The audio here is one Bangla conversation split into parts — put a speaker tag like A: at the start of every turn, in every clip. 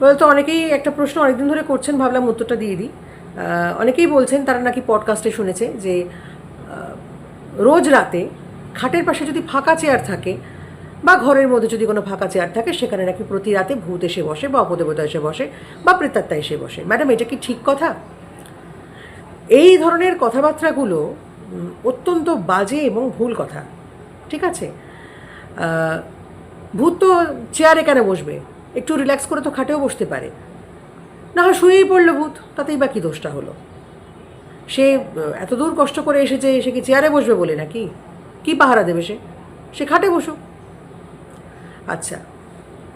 A: বলতো অনেকেই একটা প্রশ্ন অনেকদিন ধরে করছেন, ভাবলাম উত্তরটা দিয়ে দিই। অনেকেই বলছেন, তারা নাকি পডকাস্টে শুনেছে যে রোজ রাতে খাটের পাশে যদি ফাঁকা চেয়ার থাকে বা ঘরের মধ্যে যদি কোনো ফাঁকা চেয়ার থাকে, সেখানে নাকি প্রতি রাতে ভূত এসে বসে বা অপদেবতা এসে বসে বা প্রেতাত্মা এসে বসে। ম্যাডাম, এটা কি ঠিক কথা? এই ধরনের কথাবার্তাগুলো অত্যন্ত বাজে এবং ভুল কথা। ঠিক আছে? ভূত তো চেয়ারে কেন বসবে? একটু রিল্যাক্স করে তো খাটেও বসতে পারে। না হয় শুয়েই পড়ল ভূত, তাতেই বা কী দোষটা হলো? সে এত দূর কষ্ট করে এসেছে, সে কি চেয়ারে বসবে বলে নাকি? কি পাহারা দেবে সে? সে খাটে বসুক। আচ্ছা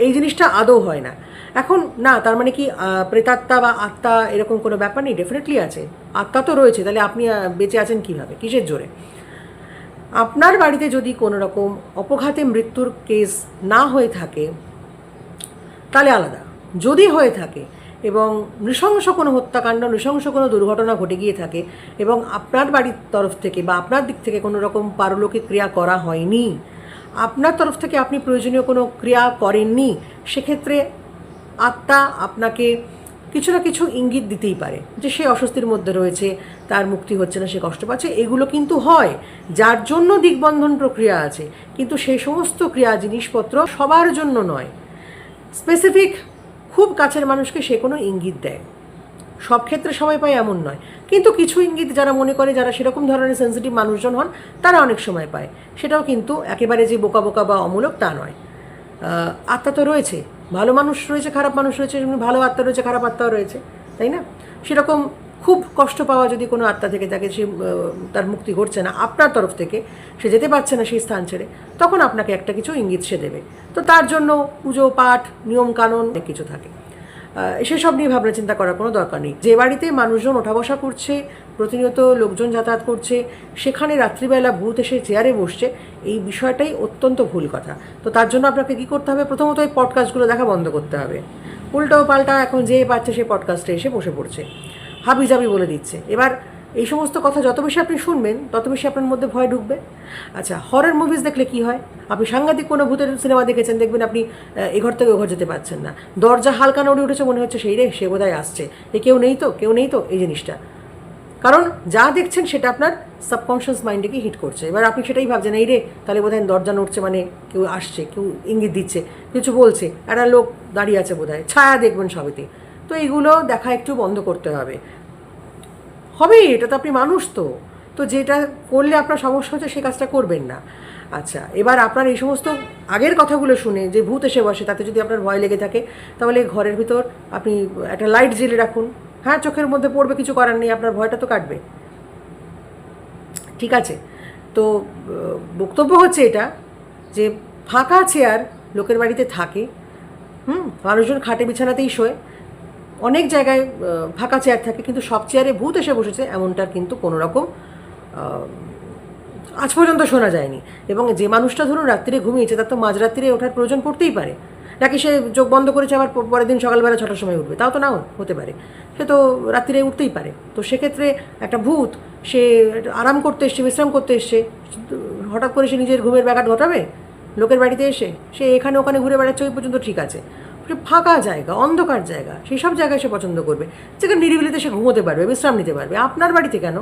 A: এই জিনিসটা আদৌ হয় না। এখন, না, তার মানে কি প্রেতাত্মা বা আত্মা এরকম কোনো ব্যাপার নেই? ডেফিনেটলি আছে। আত্মা তো রয়েছে, তাহলে আপনি বেঁচে আছেন কীভাবে? কিসের জোরে? আপনার বাড়িতে যদি কোনো রকম অপঘাতে মৃত্যুর কেস না হয়ে থাকে তাহলে আলাদা। যদি হয়ে থাকে এবং নৃশংস কোনো হত্যাকাণ্ড, নৃশংস কোনো দুর্ঘটনা ঘটে গিয়ে থাকে এবং আপনার বাড়ির তরফ থেকে বা আপনার দিক থেকে কোনো রকম পারলৌকিক ক্রিয়া করা হয়নি, আপনার তরফ থেকে আপনি প্রয়োজনীয় কোনো ক্রিয়া করেননি, সেক্ষেত্রে আত্মা আপনাকে কিছু না কিছু ইঙ্গিত দিতেই পারে যে সে অস্বস্তির মধ্যে রয়েছে, তার মুক্তি হচ্ছে না, সে কষ্ট পাচ্ছে। এগুলো কিন্তু হয়, যার জন্য দিগবন্ধন প্রক্রিয়া আছে। কিন্তু সেই সমস্ত ক্রিয়া, জিনিসপত্র সবার জন্য নয়। স্পেসিফিক খুব কাছের মানুষকে সে কোনো ইঙ্গিত দেয়। সব ক্ষেত্রে সবাই পায় এমন নয়। কিন্তু কিছু ইঙ্গিত যারা মনে করে, যারা সেরকম ধরনের সেন্সিটিভ মানুষজন হন, তারা অনেক সময় পায়। সেটাও কিন্তু একেবারে যে বোকা বোকা বা অমূলক তা নয়। আত্মা তো রয়েছে। ভালো মানুষ রয়েছে, খারাপ মানুষ রয়েছে ভালো আত্মা রয়েছে, খারাপ আত্মাও রয়েছে, তাই না? সেরকম খুব কষ্ট পাওয়া যদি কোনো আত্মা থেকে থাকে সে তার মুক্তি ঘটছে না, আপনার তরফ থেকে, সে যেতে পারছে না সেই স্থান ছেড়ে, তখন আপনাকে একটা কিছু ইঙ্গিত সে দেবে। তো তার জন্য পুজো, পাঠ নিয়ম কানুন অনেক কিছু থাকে। সেসব নিয়ে ভাবনা চিন্তা করার কোনো দরকার নেই। যে বাড়িতে মানুষজন ওঠা বসা করছে, প্রতিনিয়ত লোকজন যাতায়াত করছে, সেখানে রাত্রিবেলা ভূত এসে চেয়ারে বসছে, এই বিষয়টাই অত্যন্ত ভুল কথা। তো তার জন্য আপনাকে কী করতে হবে? প্রথমত এই পডকাস্টগুলো দেখা বন্ধ করতে হবে। উল্টো পাল্টা এখন যে পাচ্ছে সে পডকাস্টে এসে বসে পড়ছে। হাবি জাবি বলে দিচ্ছে। এবার এই সমস্ত কথা যত বেশি আপনি শুনবেন তত বেশি আপনার মধ্যে ভয় ঢুকবে। আচ্ছা হরের মুভিজ দেখলে কি হয়? আপনি সাংঘাতিক কোনো ভূতের সিনেমা দেখেছেন দেখবেন আপনি আহ, এ ঘর থেকে ও ঘর যেতে পারছেন না। দরজা হালকা নড়ে উঠেছে মনে হচ্ছে সেই রে সে বোধহয় আসছে। এ কেউ নেই তো? কেউ নেই তো? এই জিনিসটা। কারণ যা দেখছেন সেটা আপনার সাবকনশিয়াস মাইন্ডে হিট করছে। এবার আপনি সেটাই ভাবছেন এই রে তাহলে বোধহয় দরজা নড়ছে মানে কেউ আসছে কেউ ইঙ্গিত দিচ্ছে কিছু বলছে। একটা লোক দাঁড়িয়ে আছে বোধহয়। ছায়া দেখবেন সবেতে। তো এইগুলো দেখা একটু বন্ধ করতে হবে। হবেই, এটা তো আপনি মানুষ তো। তো যেটা করলে আপনার সমস্যা হচ্ছে, সে কাজটা করবেন না। আচ্ছা এবার আপনার এই সমস্ত আগের কথাগুলো শুনে, যে ভূত এসে বসে, তাতে যদি আপনার ভয় লেগে থাকে, তাহলে ঘরের ভিতর আপনি একটা লাইট জেলে রাখুন। হ্যাঁ চোখের মধ্যে পড়বে, কিছু করার নেই, আপনার ভয়টা তো কাটবে। ঠিক আছে? তো বক্তব্য হচ্ছে এটা, যে ফাঁকা চেয়ার লোকের বাড়িতে থাকে। হুম, মানুষজন খাটে বিছানাতেই শোয়। অনেক জায়গায় ফাঁকা চেয়ার থাকে, কিন্তু সব চেয়ারে ভূত এসে বসেছে, এমনটার কিন্তু কোনো রকম আজ পর্যন্ত শোনা যায়নি। এবং যে মানুষটা ধরুন রাত্রিরে ঘুমিয়েছে, তার তো মাঝরাত্রিরে ওঠার প্রয়োজন পড়তেই পারে। নাকি সে চোখ বন্ধ করেছে, আবার পরের দিন সকালবেলা ছটার সময় উঠবে? তাও তো নাও হতে পারে। সে তো রাত্রিরে উঠতেই পারে। তো সেক্ষেত্রে একটা ভূত, সে আরাম করতে এসছে, বিশ্রাম করতে এসছে, হঠাৎ করে সে নিজের ঘুমের ব্যাঘাত ঘটাবে? লোকের বাড়িতে এসে? সে এখানে ওখানে ঘুরে বেড়াচ্ছে, ওই পর্যন্ত ঠিক আছে। ফাঁকা জায়গা, অন্ধকার জায়গা, সেই সব জায়গায় সে পছন্দ করবে। যেখানে নিরিবিলিতে সে ঘুমোতে পারবে, বিশ্রাম নিতে পারবে। আপনার বাড়িতে কেন?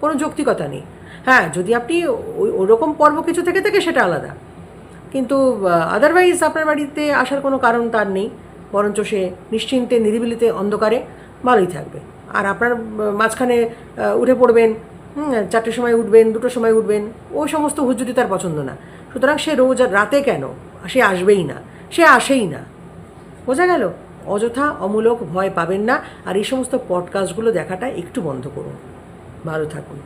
A: কোনো যৌক্তিকতা নেই। হ্যাঁ যদি আপনি ওই ওরকম পর্ব কিছু থেকে থেকে, সেটা আলাদা। কিন্তু আদারওয়াইজ আপনার বাড়িতে আসার কোনো কারণ তার নেই। বরঞ্চ সে নিশ্চিন্তে, নিরিবিলিতে, অন্ধকারে ভালোই থাকবে। আর আপনার মাঝখানে উঠে পড়বেন চারটের সময় উঠবেন, দুটোর সময় উঠবেন, ওই সমস্ত হুজুরি তার পছন্দ না। সুতরাং সে রোজ রাতে কেন? সে আসবেই না। সে আসেই না। বোঝা গেল? অযথা অমূলক ভয় পাবেন না, আর এই সমস্ত পডকাস্টগুলো দেখাটা একটু বন্ধ করুন। ভালো থাকুন।